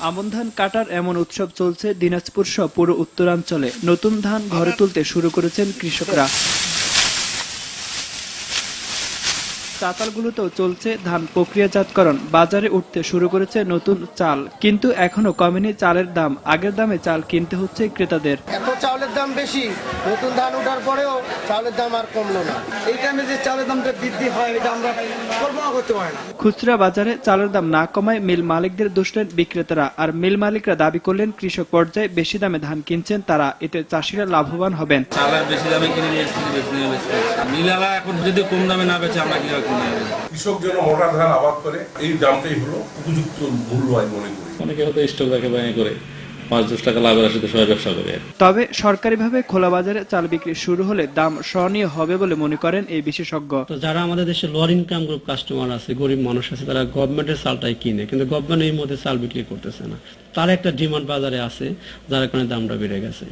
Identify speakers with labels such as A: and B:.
A: আমন ধান কাটার এমন উৎসব চলছে দিনাজপুর সহ পুরো উত্তরাঞ্চলে। নতুন ধান ঘরে তুলতে শুরু করেছেন কৃষকরা। চাতালগুলোতেও চলছে ধান প্রক্রিয়াজাতকরণ। বাজারে উঠতে শুরু করেছে নতুন চাল। কিন্তু এখনও কমেনি চালের দাম। আগের দামে চাল কিনতে হচ্ছে ক্রেতাদের।
B: এত চাউলের দাম বেশি নতুন ধান ওঠার পরেও চাউলের দাম আর কমলো না।
C: এই টাইমে যে চালের দামটা বৃদ্ধি হয় এটা আমরা কল্পনা করতে পারি না।
A: খুচরা বাজারে চালের দাম না কমায় মিল মালিকদের দুষলেন বিক্রেতারা। আর মিল মালিকরা দাবি করলেন কৃষক পর্যায়ে বেশি দামে ধান কিনছেন তারা। এতে চাষিরা লাভবান হবেন।
D: চাল আর বেশি দামে কিনে নিয়ে এসেছি বেশি দামে বেচতে মিলালা এখন যদি কম দামে না বেচে আমরা কীভাবে
E: কৃষক যেন মোটা ধান আবাদ করে এই দামটাই হলো উপযুক্ত মূল্য আমি মনে করি।
F: অনেকে হয়তো স্টক রাখে ব্যাঙে করে পাঁচ দশ টাকা লাভের আশাতে সবাই ব্যবসা করে।
A: তবে সরকারিভাবে খোলা বাজারে চাল বিক্রি শুরু হলে দাম সহনীয় হবে বলে মনে করেন এই বিশেষজ্ঞ।
G: তো যারা আমাদের দেশে লোয়ার ইনকাম গ্রুপ কাস্টমার আছে গরিব মানুষ আছে তারা গভর্নমেন্টের চালটাই কিনে কিন্তু গভর্নমেন্ট এই মধ্যে চাল বিক্রি করতেছে না। তার একটা ডিমান্ড বাজারে আছে যার কারণে দামটা বেড়ে গেছে।